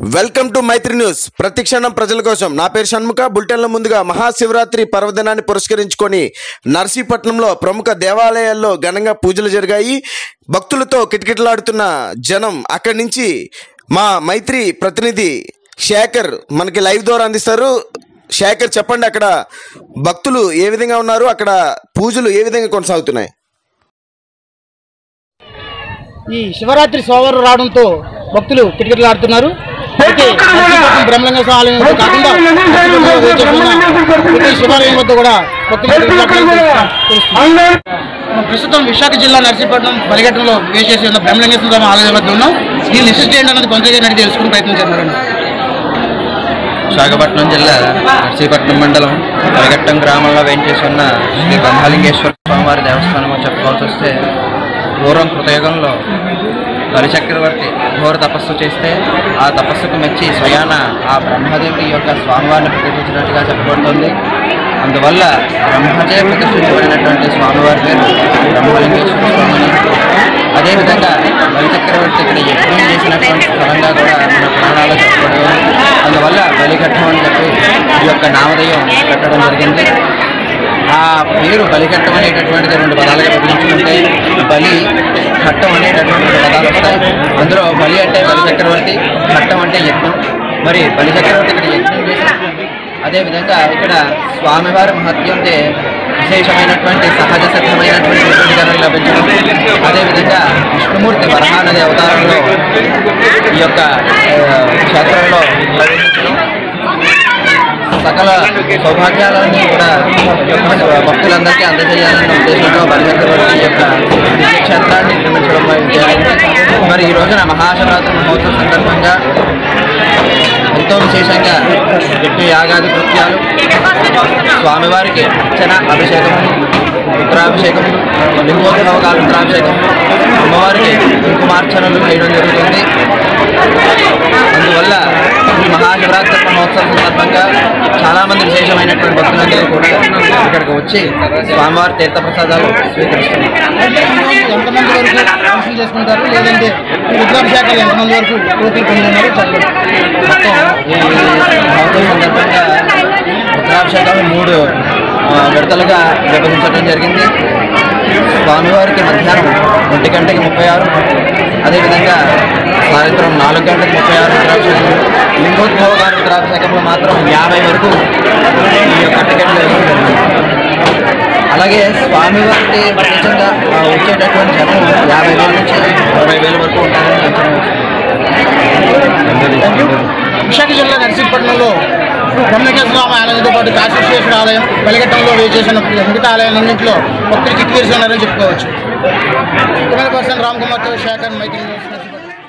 Welcome to Mythri news. ప్రతిక్షణం ప్రజల కోసం. నా పేరు షణ్ముఖ. బులెటిన్ల ముందుగా మహాశివరాత్రి పర్వదినాన్ని పురస్కరించుకొని నర్సీపట్నంలో ప్రముఖ దేవాలయాల్లో ఘనంగా పూజలు జరిగాయి. భక్తులతో కిటకిటలాడుతున్న జనం అక్కడి నుంచి మా మైత్రి ప్రతినిధి శేఖర్ మనకి లైవ్ ద్వారా అందిస్తారు. శేఖర్ చెప్పండి అక్కడ భక్తులు ఏ విధంగా ఉన్నారు? అక్కడ పూజలు ఏ విధంగా కొనసాగుతున్నాయి? ఈ శివరాత్రి సోమవారం రావడంతో భక్తులు కిటకిటలాడుతున్నారు. బ్రహ్మలింగ స్వామి కాకుండా శివాలయం వద్ద కూడా ప్రస్తుతం విశాఖ జిల్లా నరసీపట్నం బలిఘట్టంలో వేచేసి ఉన్న బ్రహ్మలింగేశ్వర స్వామి ఆలయం వద్ద ఉన్నాం. దీని విశిష్ట ఏంటన్నది కొంతగా నడిచి తెలుసుకుని ప్రయత్నం చేస్తున్నారు విశాఖపట్నం జిల్లా నర్సీపట్నం మండలం కలగట్టం గ్రామంలో వేయించేసి ఉన్న శ్రీ బ్రహ్మలింగేశ్వర స్వామివారి దేవస్థానం అని చెప్పుకోవాల్సి వస్తే పూర్వం కృతయుగంలో బలిచక్రవర్తి ఘోర తపస్సు చేస్తే ఆ తపస్సుకు మెచ్చి స్వయాన ఆ బ్రహ్మదేవుడి యొక్క స్వామివారిని ప్రతిష్ఠించినట్టుగా చెప్పబడుతుంది అందువల్ల బ్రహ్మచే ప్రతిష్ఠించబడినటువంటి స్వామివారి పేరు బ్రహ్మలింగేశ్వర స్వామి. అదేవిధంగా బలిచక్రవర్తి ఇక్కడ యజ్ఞం చేసినటువంటి స్థలంగా కూడా మన పురాణాలు చెప్పబడుతుంది అందువల్ల బలిఘట్టం అని చెప్పి ఈ యొక్క నామధేయం పెట్టడం జరిగింది. ఆ పేరు బలిఘట్టం అనేటటువంటిది రెండు పదాలుగా విభజించుకుంటే బలి ఘట్టం అనేటటువంటి పదాలు వస్తాయి. అందులో బలి అంటే బలి చక్రవర్తి ఘట్టం అంటే యజ్ఞం. మరి బలి చక్రవర్తి ఇక్కడ యజ్ఞం అదేవిధంగా ఇక్కడ స్వామివారి మహత్యంతే విశేషమైనటువంటి సహజ సిద్ధమైనటువంటి విశేషీకరణ లభించడం అదేవిధంగా విష్ణుమూర్తి వరహానది అవతారంలో ఈ యొక్క క్షేత్రంలో ప్రవేశించడం. సకల సౌభాగ్యాలన్నీ కూడా భక్తులందరికీ అందజేయాలన్న ఉద్దేశంతో బలిచక్రవర్తి యొక్క క్షేత్రాన్ని నిర్మించడం మరి ఈ రోజున మహాశివరాత్రి మహోత్సవ సందర్భంగా ఎంతో విశేషంగా యజ్ఞ యాగాది కృత్యాలు స్వామివారికి అర్చన అభిషేకం రుద్రాభిషేకములు లింగోత్సవకాల రుద్రాభిషేకములు అమ్మవారికి కుంకుమార్చనలు చేయడం జరుగుతుంది. అందువల్ల మహాశివరాత్రి మహోత్సవం సందర్భంగా చాలామంది విశేషమైనటువంటి భక్తులందరూ కూడా ఇక్కడికి వచ్చి స్వామివారి తీర్థప్రసాదాలు స్వీకరిస్తున్నారు. ఎంతమంది వరకు దర్శనం చేసుకుంటారు? లేదంటే ఎంతమంది వరకు పొందుతున్నారు మొత్తం ఈ మహోత్సవం సందర్భంగా రుద్రాభిషేకాలు మూడు విడతలుగా విభజించడం జరిగింది. స్వామివారికి మధ్యాహ్నం ఒంటి గంటకి ముప్పై ఆరు అదేవిధంగా సాయంత్రం నాలుగు గంటలకు ముప్పై ఆరు రుద్రాభిషేకం లింగోద్భవ గారి రుద్రాభిషేకంలో మాత్రం యాభై వరకు ఈ యొక్క టికెట్లు అలాగే స్వామివారికి ప్రత్యేకంగా వచ్చేటటువంటి జనం యాభై వేల నుంచి అరవై వేల వరకు ఉంటారని విశాఖ జిల్లా నర్సీపట్నంలో బ్రహ్మకేశ్వర ఆలయంతో పాటు కాశీశ్వర ఆలయం బలిఘట్టంలో వేచేసిన మిగతా ఆలయాలన్నింటిలో భక్తులు కిక్కిరిసి ఉన్నారని చెప్పుకోవచ్చు. Camera person Ram Kumar to Shaker making news.